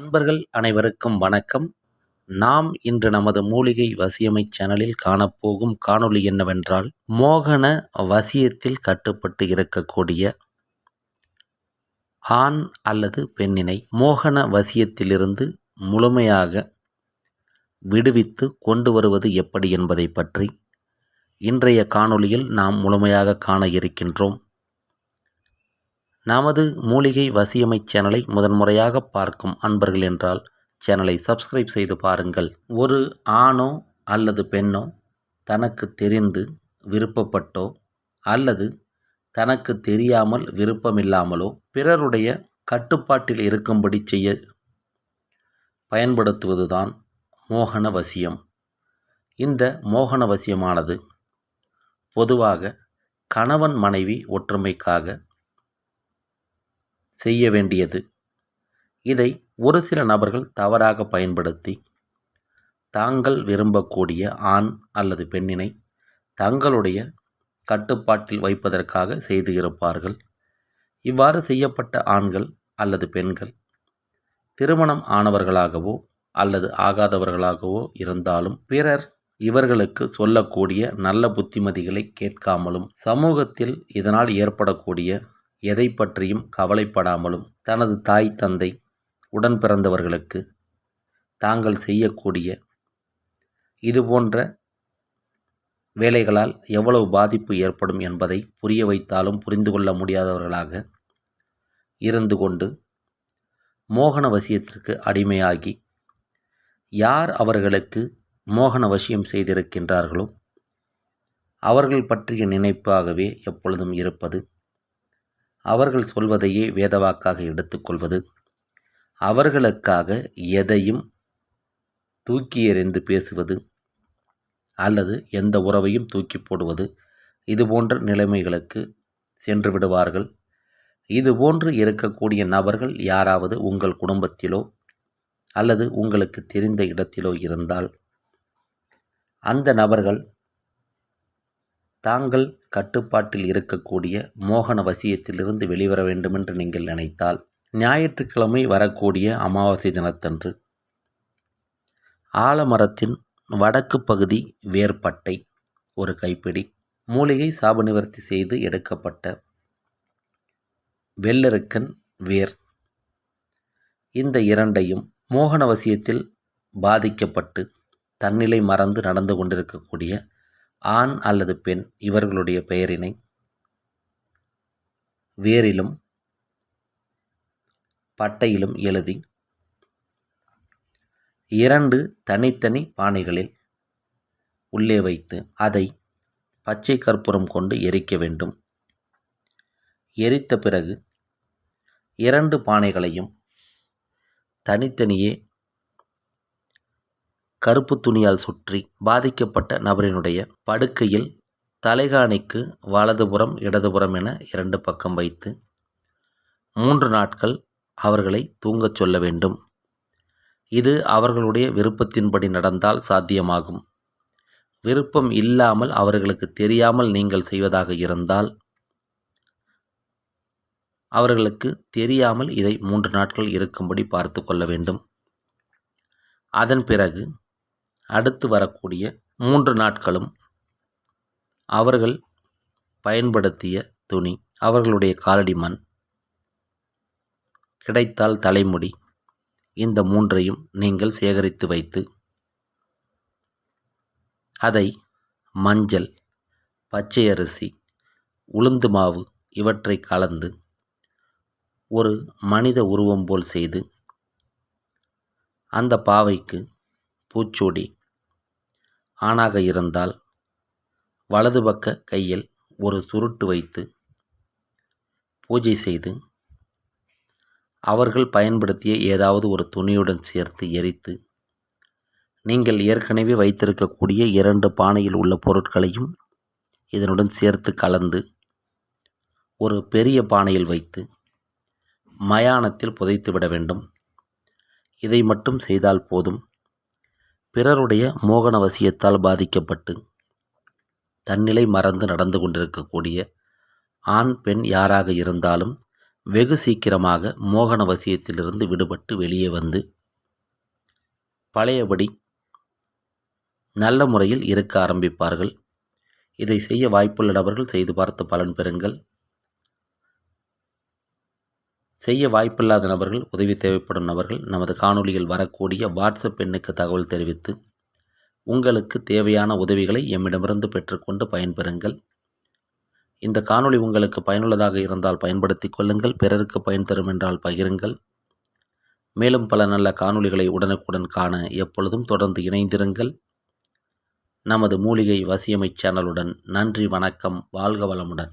நண்பர்கள் அனைவருக்கும் வணக்கம். நாம் இன்று நமது மூலிகை வசியமை சேனலில் காணப்போகும் காணொளி என்னவென்றால் மோகன வசியத்தில் கட்டுப்பட்டு இருக்கக்கூடிய ஆண் அல்லது பெண்ணினை மோகன வசியத்திலிருந்து முழுமையாக விடுவித்து கொண்டு வருவது எப்படி என்பதை பற்றி இன்றைய காணொளியில் நாம் முழுமையாக காண இருக்கின்றோம். நமது மூலிகை வசியமை சேனலை முதன்முறையாக பார்க்கும் அன்பர்கள் என்றால் சேனலை சப்ஸ்கிரைப் செய்து பாருங்கள். ஒரு ஆணோ அல்லது பெண்ணோ தனக்கு தெரிந்து விருப்பப்பட்டோ அல்லது தனக்கு தெரியாமல் விருப்பமில்லாமலோ பிறருடைய கட்டுப்பாட்டில் இருக்கும்படி செய்ய பயன்படுத்துவதுதான் மோகன வசியம். இந்த மோகன வசியமானது பொதுவாக கணவன் மனைவி ஒற்றுமைக்காக செய்ய வேண்டியது. இதை ஒரு சில நபர்கள் தவறாக பயன்படுத்தி தாங்கள் விரும்பக்கூடிய ஆண் அல்லது பெண்ணினை தங்களுடைய கட்டுப்பாட்டில் வைப்பதற்காக செய்து இருப்பார்கள். இவ்வாறு செய்யப்பட்ட ஆண்கள் அல்லது பெண்கள் திருமணம் ஆனவர்களாகவோ அல்லது ஆகாதவர்களாகவோ இருந்தாலும் பிறர் இவர்களுக்கு சொல்லக்கூடிய நல்ல புத்திமதிகளை கேட்காமலும் சமூகத்தில் இதனால் ஏற்படக்கூடிய எதை பற்றியும் கவலைப்படாமலும் தனது தாய் தந்தை உடன் பிறந்தவர்களுக்கு தாங்கள் செய்யக்கூடிய இது போன்ற வேலைகளால் எவ்வளவு பாதிப்பு ஏற்படும் என்பதை புரிய வைத்தாலும் புரிந்து கொள்ள முடியாதவர்களாக இருந்து கொண்டு மோகன வசியத்திற்கு அடிமையாகி யார் அவர்களுக்கு மோகன வசியம் செய்திருக்கின்றார்களோ அவர்கள் பற்றிய நினைப்பாகவே எப்பொழுதும் இருப்பது அவர்கள் சொல்வதையே வேதவாக்காக எடுத்துக்கொள்வது. அவர்களுக்காக எதையும் தூக்கி எறிந்து பேசுவது அல்லது எந்த உறவையும் தூக்கி போடுவது. இது போன்ற நிலைமைகளுக்கு சென்று விடுவார்கள். இது போன்று இருக்கக்கூடிய நபர்கள் யாராவது உங்கள் குடும்பத்திலோ அல்லது உங்களுக்கு தெரிந்த இடத்திலோ இருந்தால் அந்த நபர்கள் தாங்கள் கட்டுப்பாட்டில் இருக்கக்கூடிய மோகன வசியத்திலிருந்து வெளிவர வேண்டுமென்று நீங்கள் நினைத்தால் ஞாயிற்றுக்கிழமை வரக்கூடிய அமாவாசை தினத்தன்று ஆலமரத்தின் வடக்கு பகுதி வேர்பட்டை ஒரு கைப்பிடி மூலிகை சாப நிவர்த்தி செய்து எடுக்கப்பட்ட வெள்ளருக்கன் வேர். இந்த இரண்டையும் மோகன வசியத்தில் பாதிக்கப்பட்டு தன்னிலை மறந்து நடந்து கொண்டிருக்கக்கூடிய ஆண் அல்லது பெண் இவர்களுடைய பெயரினை வேரிலும் பட்டையிலும் எழுதி இரண்டு தனித்தனி பானைகளில் உள்ளே வைத்து அதை பச்சை கற்பூரம் கொண்டு எரிக்க வேண்டும். எரித்த பிறகு இரண்டு பானைகளையும் தனித்தனியே கருப்பு துணியால் சுற்றி பாதிக்கப்பட்ட நபரினுடைய படுக்கையில் தலைகாணிக்கு வலதுபுறம் இடதுபுறம் என இரண்டு பக்கம் வைத்து மூன்று நாட்கள் அவர்களை தூங்கச் சொல்ல வேண்டும். இது அவர்களுடைய விருப்பத்தின்படி நடந்தால் சாத்தியமாகும். விருப்பம் இல்லாமல் அவர்களுக்கு தெரியாமல் நீங்கள் செய்வதாக இருந்தால் அவர்களுக்கு தெரியாமல் இதை மூன்று நாட்கள் இருக்கும்படி பார்த்து கொள்ள வேண்டும். அதன் பிறகு அடுத்து வரக்கூடிய மூன்று நாட்களும் அவர்கள் பயன்படுத்திய துணி அவர்களுடைய காலடி மண் கிடைத்தால் தலைமுடி இந்த மூன்றையும் நீங்கள் சேகரித்து வைத்து அதை மஞ்சள் பச்சை அரிசி உளுந்து மாவு இவற்றை கலந்து ஒரு மனித உருவம் போல் செய்து அந்த பாவைக்கு பூச்சொடி ஆணாக இருந்தால் வலது பக்க கையில் ஒரு சுருட்டு வைத்து பூஜை செய்து அவர்கள் பயன்படுத்திய ஏதாவது ஒரு துணியுடன் சேர்த்து எரித்து நீங்கள் ஏற்கனவே வைத்திருக்கக்கூடிய இரண்டு பானையில் உள்ள பொருட்களையும் இதனுடன் சேர்த்து கலந்து ஒரு பெரிய பானையில் வைத்து மயானத்தில் புதைத்து விட வேண்டும். இதை மட்டும் செய்தால் போதும். பிறருடைய மோகன வசியத்தால் பாதிக்கப்பட்டு தன்னிலை மறந்து நடந்து கொண்டிருக்கக்கூடிய ஆண் பெண் யாராக இருந்தாலும் வெகு சீக்கிரமாக மோகன வசியத்திலிருந்து விடுபட்டு வெளியே வந்து பழையபடி நல்ல முறையில் இருக்க ஆரம்பிப்பார்கள். இதை செய்ய வாய்ப்புள்ள நபர்கள் செய்து பார்த்து பலன் பெறுங்கள். செய்ய வாய்ப்பில்லாத நபர்கள் உதவி தேவைப்படும் நபர்கள் நமது காணொளியில் வரக்கூடிய வாட்ஸ்அப் எண்ணுக்கு தகவல் தெரிவித்து உங்களுக்கு தேவையான உதவிகளை எம்மிடமிருந்து பெற்றுக்கொண்டு பயன்பெறுங்கள். இந்த காணொளி உங்களுக்கு பயனுள்ளதாக இருந்தால் பயன்படுத்திக் கொள்ளுங்கள் பிறருக்கு பயன் தரும் என்றால் பகிருங்கள். மேலும் பல நல்ல காணொளிகளை உடனுக்குடன் காண எப்பொழுதும் தொடர்ந்து இணைந்திருங்கள். நமது மூலிகை வசியமை சேனலுடன் நன்றி வணக்கம் வாழ்க வளமுடன்.